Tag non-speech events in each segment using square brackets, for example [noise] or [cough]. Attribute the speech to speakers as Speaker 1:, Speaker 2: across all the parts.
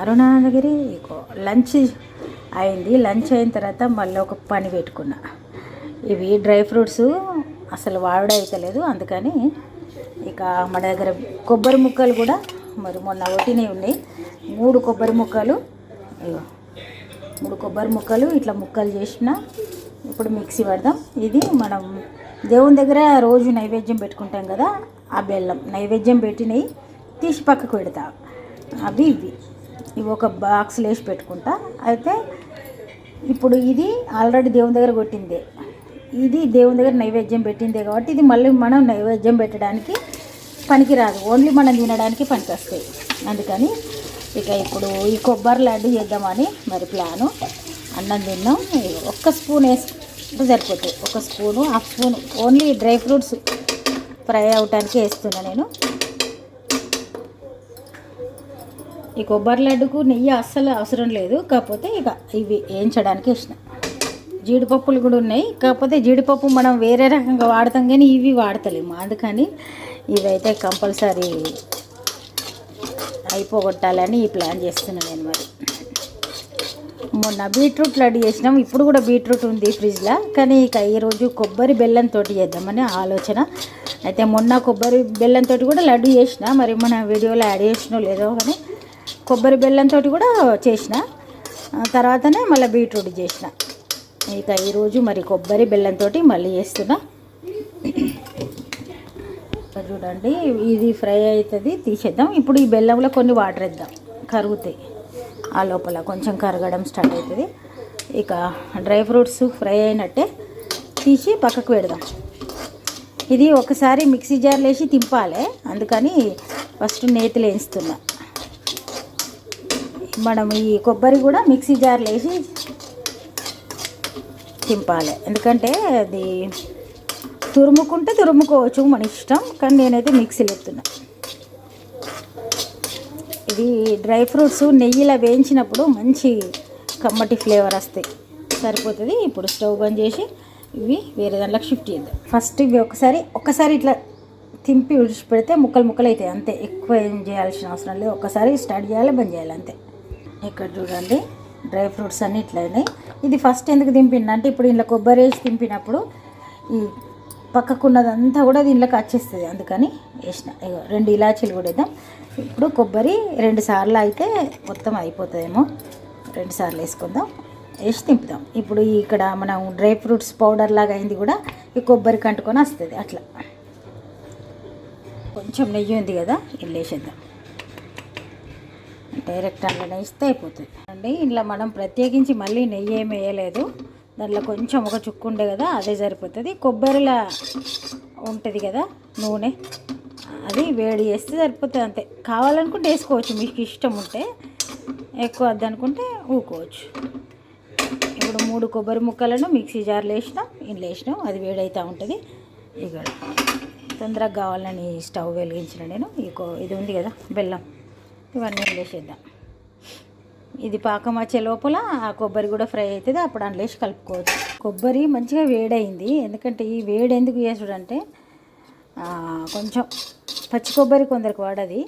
Speaker 1: అరుణాగిరి lunch అయింది. Lunch అయిన తర్వాత మళ్ళీ ఒక పని పెట్టుకున్నా. ఇవి డ్రై ఫ్రూట్స్ అసలు వాడడం అయితలేదు అందుకని ఇక మన దగ్గర కొబ్బరి ముక్కలు కూడా మరి మొన్న ఒకటినే ఉన్నాయి. మూడు కొబ్బరి ముక్కలు మూడు కొబ్బరి ముక్కలు ఇట్లా ముక్కలు చేసిన. ఇప్పుడు మిక్సీ పడదాం. ఇది మనం దేవుని దగ్గర రోజు నైవేద్యం పెట్టుకుంటాం కదా ఆ బెల్లం. నైవేద్యం పెట్టినవి తీసి పక్కకు పెడతా. అవి ఇవి. ఇవి ఒక బాక్స్లో వేసి పెట్టుకుంటా. అయితే ఇప్పుడు ఇది ఆల్రెడీ దేవుని దగ్గర కొట్టిందే. ఇది దేవుని దగ్గర నైవేద్యం పెట్టిందే కాబట్టి ఇది మళ్ళీ మనం నైవేద్యం పెట్టడానికి పనికిరాదు. ఓన్లీ మనం తినడానికి పనికి వస్తాయి అందుకని ఇక ఇప్పుడు ఈ కొబ్బరి లడ్డు చేద్దామని మరి ప్లాను అన్నం తిన్నాం. ఒక్క స్పూన్ వేసుకుంటే సరిపోతుంది. ఒక spoon half spoon. Only dry fruits fry అవటానికి వేస్తున్నా నేను. ఈ కొబ్బరి లడ్డుకు నెయ్యి అస్సలు అవసరం లేదు. కాకపోతే ఇక ఇవి వేయించడానికి ఇష్టం. జీడిపప్పులు కూడా ఉన్నాయి. కాకపోతే జీడిపప్పు మనం వేరే రకంగా వాడతాం కానీ ఇవి వాడతలేము. అందుకని ఇవైతే కంపల్సరీ అయిపోగొట్టాలని ఈ ప్లాన్ చేస్తున్నాను నేను మరి. మొన్న బీట్రూట్ లడ్డు చేసినాం. ఇప్పుడు కూడా బీట్రూట్ ఉంది ఫ్రిడ్జ్లో. కానీ ఇక ఈరోజు కొబ్బరి బెల్లంతో చేద్దామని ఆలోచన. అయితే మొన్న కొబ్బరి బెల్లంతో కూడా లడ్డు చేసిన. మరి మన వీడియోలో యాడ్ చేసినో లేదో కానీ కొబ్బరి బెల్లంతో కూడా చేసిన. తర్వాతనే మళ్ళీ బీట్రూట్ చేసిన. ఇక ఈరోజు మరి కొబ్బరి బెల్లంతో మళ్ళీ చేస్తున్నా. చూడండి ఇది ఫ్రై అవుతుంది తీసేద్దాం. ఇప్పుడు ఈ బెల్లంలో కొన్ని వాటర్ వేద్దాం కరుగుతాయి ఆ లోపల కొంచెం కరగడం స్టార్ట్ అవుతుంది. ఇక డ్రై ఫ్రూట్స్ ఫ్రై అయినట్టే తీసి పక్కకు పెడదాం. ఇది ఒకసారి మిక్సీ జార్లో వేసి తింపాలి అందుకని ఫస్ట్ నేతిలో వేస్తున్నా. మనం ఈ కొబ్బరి కూడా మిక్సీ జార్లో వేసి తింపాలి ఎందుకంటే అది తురుముకుంటే తురుముకోవచ్చు మన ఇష్టం కానీ నేనైతే మిక్సీలో ఎత్తున్నా. ఇది డ్రై ఫ్రూట్స్ నెయ్యిలో వేయించినప్పుడు మంచి కమ్మటి ఫ్లేవర్ వస్తాయి. సరిపోతుంది. ఇప్పుడు స్టవ్ బంద్ చేసి ఇవి వేరే దాంట్లోకి షిఫ్ట్ చేద్దాం. ఫస్ట్ ఇవి ఒకసారి ఒకసారి ఇట్లా తింపి విడిచిపెడితే ముక్కలు ముక్కలు అవుతాయి అంతే. ఎక్కువ ఏం చేయాల్సిన అవసరం లేదు. ఒకసారి స్టార్ట్ చేయాలి బంద్ చేయాలి అంతే. ఇక్కడ చూడండి. డ్రై ఫ్రూట్స్ అన్నీ ఇట్లయినాయి ఇది ఫస్ట్ ఎందుకు దింపిందంటే ఇప్పుడు ఇంట్లో కొబ్బరి వేసి దింపినప్పుడు ఈ పక్కకున్నదంతా కూడా దీనిలోకి వచ్చేస్తుంది అందుకని వేసిన. ఇగో రెండు ఇలాచీలు కూడా వేద్దాం. ఇప్పుడు కొబ్బరి రెండు సార్లు అయితే మొత్తం అయిపోతుందేమో రెండు సార్లు వేసుకుందాం. వేసి తింపుదాం ఇప్పుడు ఇక్కడ మనం డ్రై ఫ్రూట్స్ పౌడర్ లాగా అయింది కూడా ఈ కొబ్బరి కంటుకొని వస్తుంది. అట్లా. కొంచెం నెయ్యి ఉంది కదా ఇల్లు వేసేద్దాం డైరెక్ట్ అందులో వేస్తే అయిపోతుంది. అండి ఇంట్లో మనం ప్రత్యేకించి మళ్ళీ నెయ్యి ఏమి వేయలేదు. దాంట్లో కొంచెం ఒక చుక్కు ఉండే కదా అదే సరిపోతుంది. కొబ్బరిలా ఉంటుంది కదా నూనె. అది వేడి చేస్తే సరిపోతుంది అంతే. కావాలనుకుంటే వేసుకోవచ్చు మీకు ఇష్టం ఉంటే. ఎక్కువ వద్దనుకుంటే ఊకోవచ్చు. ఇప్పుడు మూడు కొబ్బరి ముక్కలను మిక్సీ జార్లో వేసినాం ఇంట్లో వేసినాం అది వేడైతే ఉంటుంది. ఇక్కడ తొందరగా కావాలని స్టవ్ వెలిగించిన నేను. ఈ ఇది ఉంది కదా బెల్లం. ఇవన్నీ వేసేద్దాం ఇది పాకం వచ్చే లోపల ఆ కొబ్బరి కూడా ఫ్రై అవుతుంది. అప్పుడు అందులో వేసి కలుపుకోవచ్చు. కొబ్బరి మంచిగా వేడైంది. ఎందుకంటే ఈ వేడి ఎందుకు చేసుడంటే కొంచెం పచ్చి కొబ్బరి కొందరికి వాడది.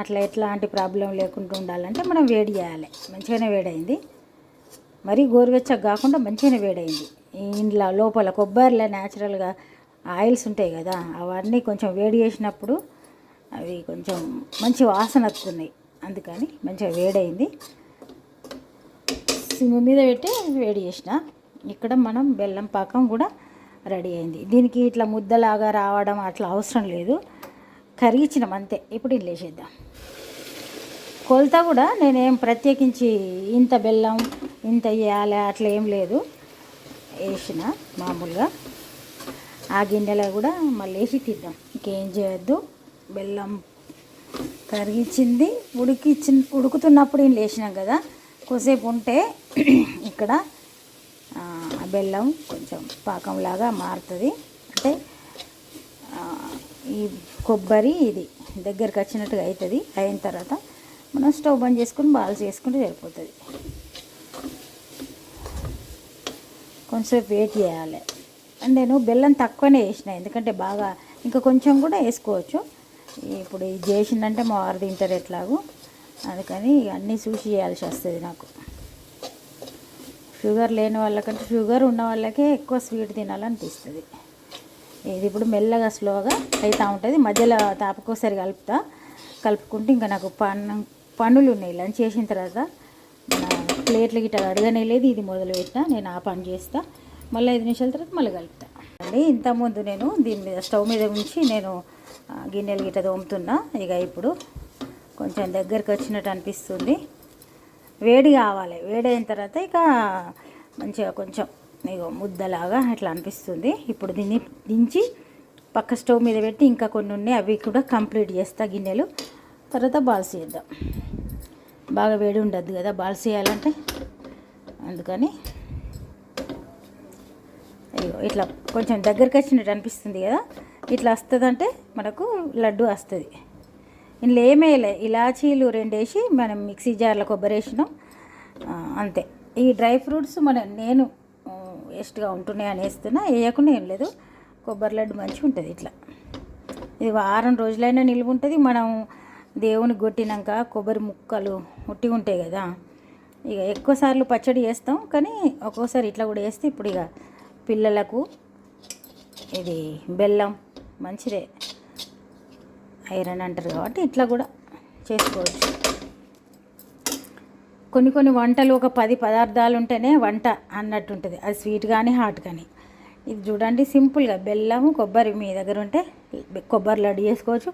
Speaker 1: అట్లా ఎట్లాంటి ప్రాబ్లం లేకుండా ఉండాలంటే మనం వేడి చేయాలి. మంచిగానే వేడైంది. మరీ గోరువెచ్చగా కాకుండా మంచిగానే వేడైంది. ఈ ఇంట్లో లోపల కొబ్బరిలో న్యాచురల్గా ఆయిల్స్ ఉంటాయి కదా అవన్నీ కొంచెం వేడి చేసినప్పుడు అవి కొంచెం మంచి వాసన వస్తున్నాయి అందుకని మంచిగా వేడైంది. సిమ్ మీద పెట్టి వేడి చేసిన. ఇక్కడ మనం బెల్లం పాకం కూడా రెడీ అయింది. దీనికి ఇట్లా ముద్దలాగా రావడం అట్లా అవసరం లేదు. కరిగించినాం అంతే. ఇప్పుడు ఇల్లు వేసేద్దాం కొలత కూడా నేనేం ప్రత్యేకించి ఇంత బెల్లం ఇంత వేయాలి అట్లా ఏం లేదు. వేసిన మామూలుగా. ఆ గిన్నెలో కూడా మళ్ళీ వేసి తీద్దాం ఇంకేం చేయొద్దు. బెల్లం కరిగించింది. ఉడికిచ్చి ఉడుకుతున్నప్పుడు ఏం లేచినాం కదా కొద్దిసేపు ఉంటే [clears throat] ఇక్కడ ఆ, బెల్లం కొంచెం పాకంలాగా మారుతుంది. అంటే ఈ కొబ్బరి ఇది దగ్గరికి వచ్చినట్టుగా అవుతుంది అయిన తర్వాత మనం స్టవ్ బంద్ చేసుకుని బాల్స్ చేసుకుంటే సరిపోతుంది. కొంచెం వెయిట్ చేయాలి. నేను బెల్లం తక్కువనే వేసిన ఎందుకంటే బాగా ఇంకా కొంచెం కూడా వేసుకోవచ్చు. ఇప్పుడు ఇది చేసిందంటే మా వారు తింటారు ఎట్లాగో. అందుకని అన్నీ చూసి చేయాల్సి వస్తుంది నాకు. షుగర్ లేని వాళ్ళకంటే షుగర్ ఉన్న వాళ్ళకే ఎక్కువ స్వీట్ తినాలనిపిస్తుంది. ఇది ఇప్పుడు మెల్లగా స్లోగా అవుతూ ఉంటుంది. మధ్యలో తాపకోసారి కలుపుతా. కలుపుకుంటే ఇంకా నాకు పన్ను పనులు ఉన్నాయి లంచ్ చేసిన తర్వాత ప్లేట్లు గిట్ట అడగనే లేదు ఇది మొదలుపెట్టినా నేను ఆ పని చేస్తా. మళ్ళీ ఐదు నిమిషాల తర్వాత మళ్ళీ కలుపుతా. అండి ఇంతకుముందు నేను దీని మీద స్టవ్ మీద ఉంచి నేను గిన్నెలు గిట్ట తోముతున్నా. ఇక ఇప్పుడు కొంచెం దగ్గరికి వచ్చినట్టు అనిపిస్తుంది. వేడి కావాలి. వేడి అయిన తర్వాత ఇక మంచిగా కొంచెం ఇగో ముద్దలాగా అట్లా అనిపిస్తుంది. ఇప్పుడు దీన్ని దించి పక్క స్టవ్ మీద పెట్టి ఇంకా కొన్ని ఉన్నాయి. అవి కూడా కంప్లీట్ చేస్తా గిన్నెలు. తర్వాత బాల్స్ చేద్దాం. బాగా వేడి ఉండద్దు కదా బాల్స్ చేయాలంటే. అందుకని ఇట్లా కొంచెం దగ్గరికి వచ్చినట్టు అనిపిస్తుంది కదా. ఇట్లా వస్తుందంటే మనకు లడ్డు వస్తుంది. ఇందులో ఏమేలే? ఇలాచీలు రెండేసి మనం మిక్సీ జార్లో కొబ్బరి వేసినాం. అంతే. ఈ డ్రై ఫ్రూట్స్ మన నేను వేస్ట్గా ఉంటున్నాయి అని వేస్తున్నా వేయకుండా ఏం లేదు. కొబ్బరి లడ్డు మంచిగా ఉంటుంది ఇట్లా. ఇది వారం రోజులైనా నిల్వ ఉంటుంది. మనం దేవునికి కొట్టినాక కొబ్బరి ముక్కలు ఉట్టి ఉంటాయి కదా. ఇక ఎక్కువసార్లు పచ్చడి చేస్తాం. కానీ ఒక్కోసారి ఇట్లా కూడా వేస్తే ఇప్పుడు ఇక పిల్లలకు ఇది బెల్లం మంచిదే. ఐరన్ అంటారు కాబట్టి ఇట్లా కూడా చేసుకోవచ్చు. కొన్ని కొన్ని వంటలు ఒక పది పదార్థాలు ఉంటేనే వంట అన్నట్టు ఉంటుంది. అది స్వీట్ కానీ హాట్ కానీ ఇది చూడండి సింపుల్గా బెల్లము కొబ్బరి మీ దగ్గర ఉంటే కొబ్బరి లడ్డు చేసుకోవచ్చు.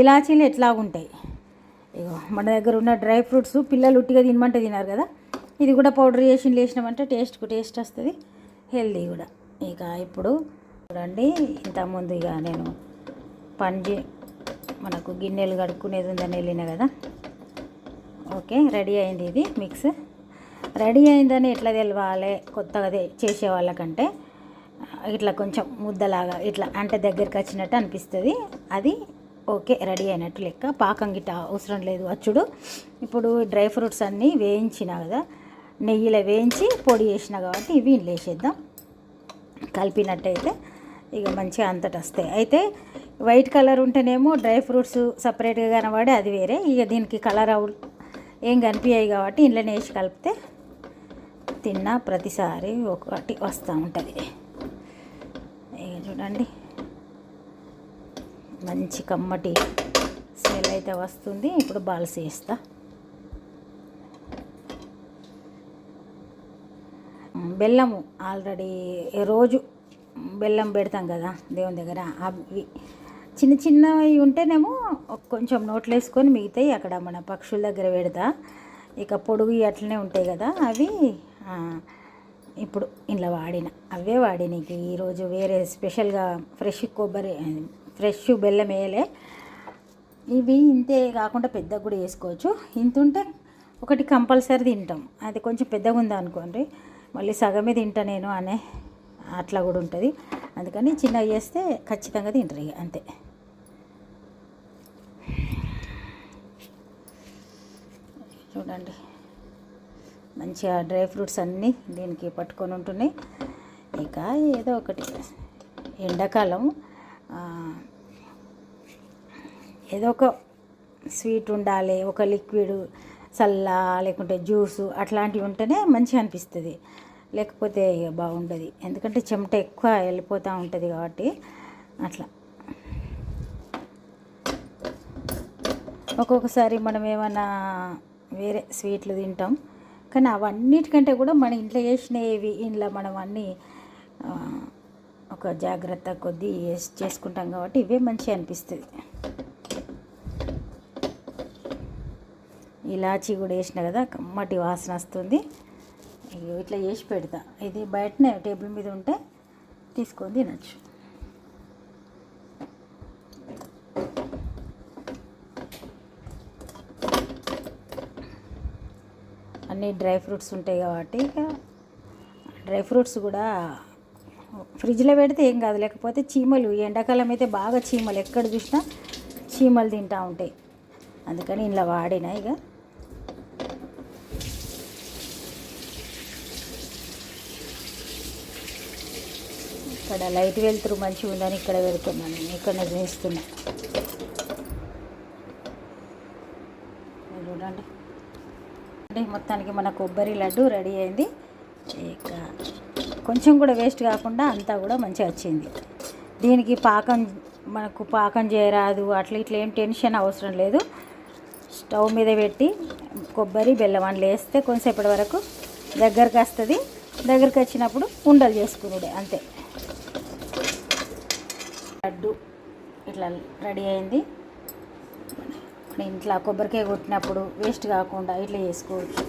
Speaker 1: ఇలాచీలు ఎట్లా ఉంటాయి? ఇగో మన దగ్గర ఉన్న డ్రై ఫ్రూట్స్ పిల్లలు ఉట్టిగా తినమంటే తినారు కదా? ఇది కూడా పౌడర్ చేసి లేచినామంటే టేస్ట్కు టేస్ట్ వస్తుంది హెల్దీ కూడా. ఇక ఇప్పుడు చూడండి ఇంతకుముందు ఇక నేను పంజి మనకు గిన్నెలు కడుక్కునేది ఉందని వెళ్ళిన కదా? ఓకే రెడీ అయింది ఇది మిక్స్. రెడీ అయిందని ఎట్లా తెలవాలి? కొత్తగా చేసే వాళ్ళకంటే ఇట్లా కొంచెం ముద్దలాగా ఇట్లా అంటే దగ్గరికి వచ్చినట్టు అనిపిస్తుంది. అది ఓకే రెడీ అయినట్టు లెక్క. పాకం గిట్ట అవసరం లేదు. అచ్చుడు ఇప్పుడు డ్రై ఫ్రూట్స్ అన్నీ వేయించిన కదా నెయ్యిలో వేయించి పొడి చేసిన కాబట్టి ఇవి ఇందులో వేసేద్దాం. కలిపినట్టయితే ఇక మంచిగా అంతటి వస్తాయి. అయితే వైట్ కలర్ ఉంటేనేమో డ్రై ఫ్రూట్స్ సపరేట్గా కనబడి అది వేరే. ఇక దీనికి కలర్ అవు ఏం కనిపించాయి కాబట్టి ఇంట్లోనే వేసి కలిపితే తిన్నా ప్రతిసారి ఒకటి వస్తూ ఉంటుంది. ఇక చూడండి. మంచి కమ్మటి స్మెల్ అయితే వస్తుంది. ఇప్పుడు బాల్స్ వేస్తా. బెల్లము ఆల్రెడీ రోజు బెల్లం పెడతాం కదా దేవుని దగ్గర. అవి చిన్న చిన్నవి ఉంటేనేమో కొంచెం నోట్లు వేసుకొని మిగతాయి అక్కడ మన పక్షుల దగ్గర పెడతా. ఇక పొడుగు అట్లనే ఉంటాయి కదా అవి. ఇప్పుడు ఇంట్లో వాడిన అవే వాడిన. ఈరోజు వేరే స్పెషల్గా ఫ్రెష్ కొబ్బరి ఫ్రెష్ బెల్లం వేయలే. ఇవి ఇంతే కాకుండా పెద్దగా కూడా వేసుకోవచ్చు. ఇంత ఉంటే ఒకటి కంపల్సరీ తింటాం. అది కొంచెం పెద్దగా ఉందా అనుకోండి మళ్ళీ సగమే తింటా నేను అనే అట్లా కూడా ఉంటుంది. అందుకని చిన్నగా చేస్తే ఖచ్చితంగా తింటారు ఇక అంతే. చూడండి. మంచిగా డ్రై ఫ్రూట్స్ అన్నీ దీనికి పట్టుకొని ఉంటున్నాయి. ఇక ఏదో ఒకటి. ఎండాకాలం ఏదో ఒక స్వీట్ ఉండాలి ఒక లిక్విడ్ చల్ల లేకుంటే జ్యూసు అట్లాంటివి ఉంటేనే మంచిగా అనిపిస్తుంది. లేకపోతే ఇక బాగుండదు. ఎందుకంటే చెమట ఎక్కువ వెళ్ళిపోతూ ఉంటుంది కాబట్టి అట్లా. ఒక్కొక్కసారి మనం ఏమైనా వేరే స్వీట్లు తింటాం. కానీ అవన్నిటికంటే కూడా మన ఇంట్లో చేసినవి ఇంట్లో మనం అన్నీ ఒక జాగ్రత్త కొద్దీ చేసుకుంటాం కాబట్టి ఇవే మంచిగా అనిపిస్తుంది. ఇలాచీ కూడా వేసిన కదా కమ్మటి వాసన వస్తుంది. ఇగో ఇట్లా చేసి పెడతా. ఇది బయటనే టేబుల్ మీద ఉంటే తీసుకొని తినచ్చు. డ్రై ఫ్రూట్స్ ఉంటాయి కాబట్టి ఇక డ్రై ఫ్రూట్స్ కూడా ఫ్రిడ్జ్లో పెడితే ఏం కాదు. లేకపోతే చీమలు ఎండాకాలం అయితే బాగా చీమలు. ఎక్కడ చూసినా చీమలు తింటూ ఉంటాయి. అందుకని ఇలా వాడిన ఇక. ఇక్కడ లైట్ వెళ్తురు మంచిగా ఉందని ఇక్కడ పెడుతున్నాను నేను. ఇక్కడ చూస్తున్నా. చూడండి అంటే మొత్తానికి మన కొబ్బరి లడ్డు రెడీ అయింది. ఇక కొంచెం కూడా వేస్ట్ కాకుండా అంతా కూడా మంచిగా వచ్చింది. దీనికి పాకం మనకు పాకం చేయరాదు అట్లా ఇట్లా ఏం టెన్షన్ అవసరం లేదు. స్టవ్ మీద పెట్టి కొబ్బరి బెల్లం అండ్లు వేస్తే కొంచెంసేపటి వరకు దగ్గరకు వస్తుంది. దగ్గరికి వచ్చినప్పుడు ఉండలు చేసుకునుడే అంతే. లడ్డు ఇట్లా రెడీ అయింది. మన ఇంట్లో కొబ్బరికాయ కొట్టినప్పుడు వేస్ట్ కాకుండా ఇట్లా చేసుకోవచ్చు.